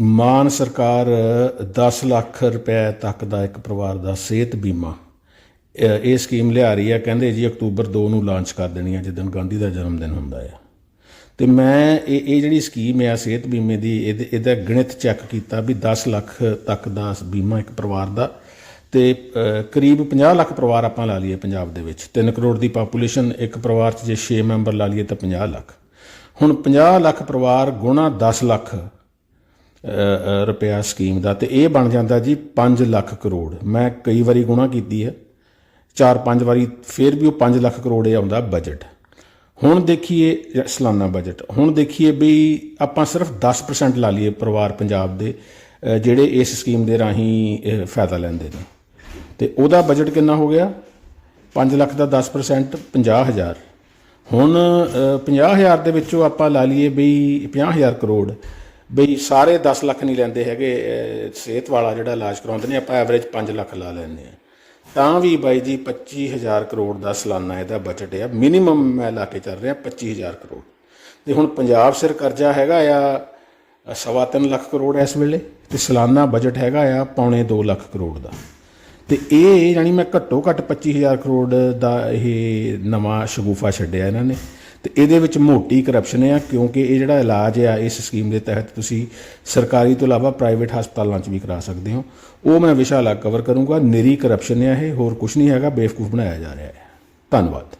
ਮਾਨ ਸਰਕਾਰ 10 ਲੱਖ ਰੁਪਏ ਤੱਕ ਦਾ ਇੱਕ ਪਰਿਵਾਰ ਦਾ ਸਿਹਤ ਬੀਮਾ ਇਹ ਸਕੀਮ ਲਿਆ ਰਹੀ ਹੈ। ਕਹਿੰਦੇ ਜੀ ਅਕਤੂਬਰ 2 ਨੂੰ ਲਾਂਚ ਕਰ ਦੇਣੀ ਹੈ, ਜਿੱਦਣ ਗਾਂਧੀ ਦਾ ਜਨਮ ਦਿਨ ਹੁੰਦਾ ਹੈ। ਤੇ ਮੈਂ ਇਹ ਇਹ ਜਿਹੜੀ ਸਕੀਮ ਹੈ, ਸਿਹਤ ਬੀਮੇ ਦੀ, ਇਹਦੇ- ਇਹਦਾ ਗਣਿਤ ਚੈੱਕ ਕੀਤਾ ਵੀ 10 ਲੱਖ ਤੱਕ ਦਾ ਬੀਮਾ ਇੱਕ ਪਰਿਵਾਰ ਦਾ ਤੇ ਕਰੀਬ 50 ਲੱਖ ਪਰਿਵਾਰ ਆਪਾਂ ਲਾ ਲਈਏ ਪੰਜਾਬ ਦੇ ਵਿੱਚ। 3 ਕਰੋੜ ਦੀ ਪਾਪੂਲੇਸ਼ਨ ਇੱਕ ਪਰਿਵਾਰ 'ਚ ਜੇ 6 ਮੈਂਬਰ ਲਾ ਲਈਏ ਤਾਂ 50 ਲੱਖ। ਹੁਣ 50 ਲੱਖ ਪਰਿਵਾਰ ਗੁਣਾ 10 ਲੱਖ ਰੁਪਿਆ ਸਕੀਮ ਦਾ ਤੇ ਇਹ ਬਣ ਜਾਂਦਾ ਜੀ 5 ਲੱਖ ਕਰੋੜ। ਮੈਂ ਕਈ ਵਾਰੀ ਗੁਣਾ ਕੀਤੀ ਹੈ। 4-5 ਵਾਰੀ ਫਿਰ ਵੀ ਉਹ 5 ਲੱਖ ਕਰੋੜ ਇਹ ਆਉਂਦਾ ਬਜਟ ਹੁਣ ਦੇਖੀਏ ਸਾਲਾਨਾ ਬਜਟ ਹੁਣ ਦੇਖੀਏ ਵੀ ਆਪਾਂ ਸਿਰਫ 10% ਲਾ ਲਈਏ ਪਰਿਵਾਰ ਪੰਜਾਬ ਦੇ ਜਿਹੜੇ ਇਸ ਸਕੀਮ ਦੇ ਰਾਹੀਂ ਫਾਇਦਾ ਲੈਂਦੇ ਨੇ। ਤੇ ਉਹਦਾ ਬਜਟ ਕਿੰਨਾ ਹੋ ਗਿਆ? 5 ਲੱਖ ਦਾ 10% 50000 ਹੁਣ ਅ, 50000 ਦੇ ਵਿੱਚੋਂ ਆਪਾਂ ਲਾ ਲਈਏ ਵੀ 50000 ਕਰੋੜ। ਬਈ ਸਾਰੇ 10 ਲੱਖ ਨਹੀਂ ਲੈਂਦੇ ਹੈਗੇ ਸਿਹਤ ਵਾਲਾ ਜਿਹੜਾ ਇਲਾਜ ਕਰਾਉਂਦੇ ਨੇ, ਆਪਾਂ ਐਵਰੇਜ 5 ਲੱਖ ਲਾ ਲੈਂਦੇ ਆ ਤਾਂ ਵੀ ਬਾਈ ਜੀ 25000 ਕਰੋੜ ਦਾ ਸਾਲਾਨਾ ਇਹਦਾ ਬਜਟ ਹੈ ਮਿਨੀਮਮ ਮੈਂ ਲਾ ਕੇ ਚੱਲ ਰਿਹਾ 25000 ਕਰੋੜ। ਤੇ ਹੁਣ ਪੰਜਾਬ ਸਿਰ ਕਰਜ਼ਾ ਹੈਗਾ ਆ ਸਵਾ ਤਿੰਨ ਲੱਖ ਕਰੋੜ ਇਸ ਵੇਲੇ। ਤੇ ਸਾਲਾਨਾ ਬਜਟ ਹੈਗਾ ਆ ਪੌਣੇ 2 ਲੱਖ ਕਰੋੜ ਦਾ। ਤੇ ਇਹ ਯਾਨੀ ਮੈਂ ਘੱਟੋ ਘੱਟ 25000 ਕਰੋੜ ਦਾ ਇਹ ਨਵਾਂ ਸ਼ਗੂਫਾ ਛੱਡਿਆ ਇਹਨਾਂ ਨੇ। ਤੇ ਇਹਦੇ ਵਿੱਚ ਮੋਟੀ ਕਰਪਸ਼ਨ ਆ, ਕਿਉਂਕਿ ਇਹ ਜਿਹੜਾ ਇਲਾਜ ਆ, ਇਸ ਸਕੀਮ ਦੇ ਤਹਿਤ ਤੁਸੀਂ ਸਰਕਾਰੀ ਤੋਂ ਇਲਾਵਾ ਪ੍ਰਾਈਵੇਟ ਹਸਪਤਾਲਾਂ 'ਚ ਵੀ ਕਰਾ ਸਕਦੇ ਹੋ। ਉਹ ਮੈਂ ਵਿਸ਼ਾ ਅਲੱਗ ਕਵਰ ਕਰੂੰਗਾ। ਨਿਰੀ ਕਰਪਸ਼ਨ ਆ ਇਹ, ਹੋਰ ਕੁਝ ਨਹੀਂ ਹੈਗਾ, ਬੇਵਕੂਫ ਬਣਾਇਆ ਜਾ ਰਿਹਾ ਹੈ। ਧੰਨਵਾਦ।